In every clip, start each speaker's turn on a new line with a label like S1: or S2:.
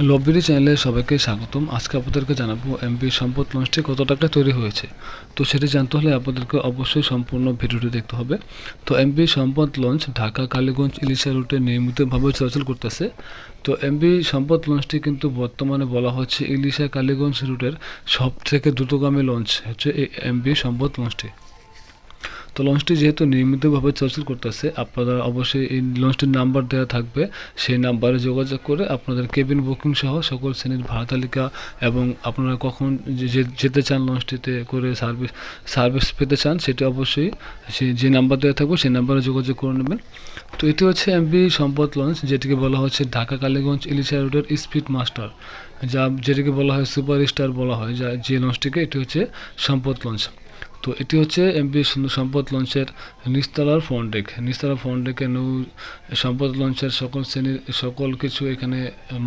S1: লবিরি চ্যানেলে সবাইকে স্বাগতম। আজকে আপনাদেরকে জানাব এমপি সম্পদ লঞ্চটি কত টাকা তৈরি হয়েছে। তো সেটি জানতে হলে আপনাদেরকে অবশ্যই সম্পূর্ণ ভিডিওটি দেখতে হবে। তো এমপি সম্পদ লঞ্চ ঢাকা, কালীগঞ্জ ইলিশা রুটে নিয়মিতভাবে চলাচল করতেছে। তো এমপি সম্পদ লঞ্চটি কিন্তু বর্তমানে বলা হচ্ছে ইলিশা কালীগঞ্জ রুটের সব থেকে দ্রুতগামী লঞ্চ হচ্ছে এই এমপি সম্পদ লঞ্চটি। তো লঞ্চটি যেহেতু নিয়মিতভাবে চলাচল করতেছে, আপনারা অবশ্যই এই লঞ্চটির নাম্বার দেওয়া থাকবে। সেই নাম্বারে যোগাযোগ করে আপনাদের কেবিন বুকিং সহ সকল শ্রেণির ভাড়া তালিকা এবং আপনারা কখন যেতে চান লঞ্চটিতে করে সার্ভিস সার্ভিস পেতে চান, সেটি অবশ্যই সে, যে নাম্বার দেওয়া থাকবে সেই নাম্বারে যোগাযোগ করে নেবেন। তো এটি হচ্ছে এমবি সম্পদ লঞ্চ যেটিকে বলা হচ্ছে ঢাকা কালীগঞ্জ ইলিশা রোডের স্পিড মাস্টার যা, যেটিকে বলা হয় সুপার স্টার বলা হয়, যা, যে লঞ্চটিকে এটি হচ্ছে সম্পদ লঞ্চ তো এটি হচ্ছে এমপি সম্পদ লঞ্চের নিস্তালার ফ্রন্ট ডেক। নিস্তালা ফ্রন্ট ডেকে নৌ সম্পদ লঞ্চের সকল শ্রেণির সকল কিছু এখানে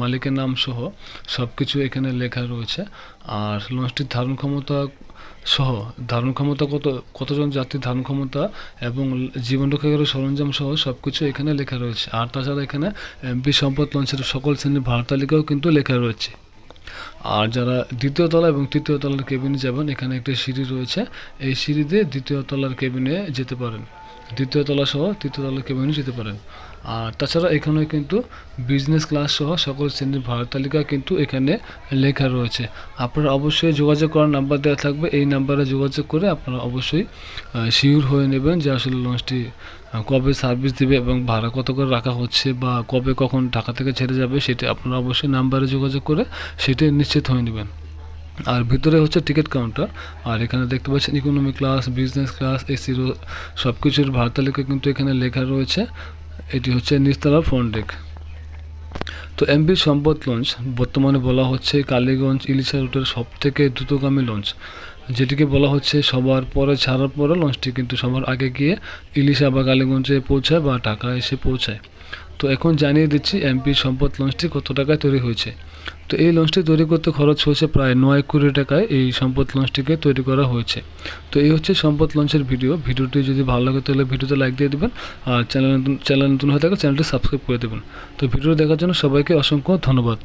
S1: মালিকের নাম সহ সব কিছু এখানে লেখা রয়েছে। আর লঞ্চটির ধারণ ক্ষমতা সহ ধারণ ক্ষমতা কত, কতজন যাত্রীর ধারণ ক্ষমতা এবং জীবন রক্ষাকারী সরঞ্জাম সহ সব কিছু এখানে লেখা রয়েছে। আর তাছাড়া এখানে এমপি সম্পদ লঞ্চের সকল শ্রেণির ভাড়া তালিকাও কিন্তু লেখা রয়েছে। আর যারা দ্বিতীয় তলা এবং তৃতীয় তলার কেবিনে যাবেন, এখানে একটি সিঁড়ি রয়েছে। এই সিঁড়ি দিয়ে দ্বিতীয় তলার কেবিনে যেতে পারেন। দ্বিতীয় তলা সহ তৃতীয় তলার কেবিনে যেতে পারেন। আর তাছাড়া এখানে কিন্তু বিজনেস ক্লাস সহ সকল শ্রেণির ভাড়া তালিকা কিন্তু এখানে লেখা রয়েছে। আপনারা অবশ্যই যোগাযোগ করার নাম্বার দেওয়া থাকবে। এই নাম্বারে যোগাযোগ করে আপনারা অবশ্যই শিওর হয়ে নেবেন যে আসলে লঞ্চটি কবে সার্ভিস দেবে এবং ভাড়া কত করে রাখা হচ্ছে বা কবে কখন ঢাকা থেকে ছেড়ে যাবে, সেটি আপনারা অবশ্যই নাম্বারে যোগাযোগ করে সেটি নিশ্চিত হয়ে নেবেন। আর ভিতরে হচ্ছে টিকিট কাউন্টার আর এখানে দেখতে পাচ্ছেন economy class business class AC সব কিছুর ভাড়া তালিকা কিন্তু এখানে লেখা রয়েছে। এটি হচ্ছে নিস্তলা ফ্রন্ট ডেক তো এমবি সম্পদ লঞ্চ বর্তমানে বলা হচ্ছে কালীগঞ্জ ইলিশা রুটের সব থেকে দ্রুতগামী লঞ্চ যেটিকে বলা হচ্ছে সবার পরে ছাড়ার পরে লঞ্চটি কিন্তু সবার আগে গিয়ে ইলিশা বা কালীগঞ্জে পৌঁছায় বা ঢাকা এসে পৌঁছায়। তো এখন জানিয়ে দিচ্ছি এমপি সম্পদ লঞ্চটি কত টাকায় তৈরি হয়েছে। তো এই লঞ্চটি তৈরি করতে খরচ হয়েছে প্রায় নয় কোটি টাকায় এই সম্পদ লঞ্চটিকে তৈরি করা হয়েছে। তো এই হচ্ছে সম্পদ লঞ্চের ভিডিও ভিডিওটি যদি ভালো লাগে তাহলে ভিডিওতে লাইক দিয়ে দেবেন আর চ্যানেল নতুন চ্যানেল নতুন হয়ে থাকে চ্যানেলটি সাবস্ক্রাইব করে দেবেন। তো ভিডিও দেখার জন্য সবাইকে অসংখ্য ধন্যবাদ।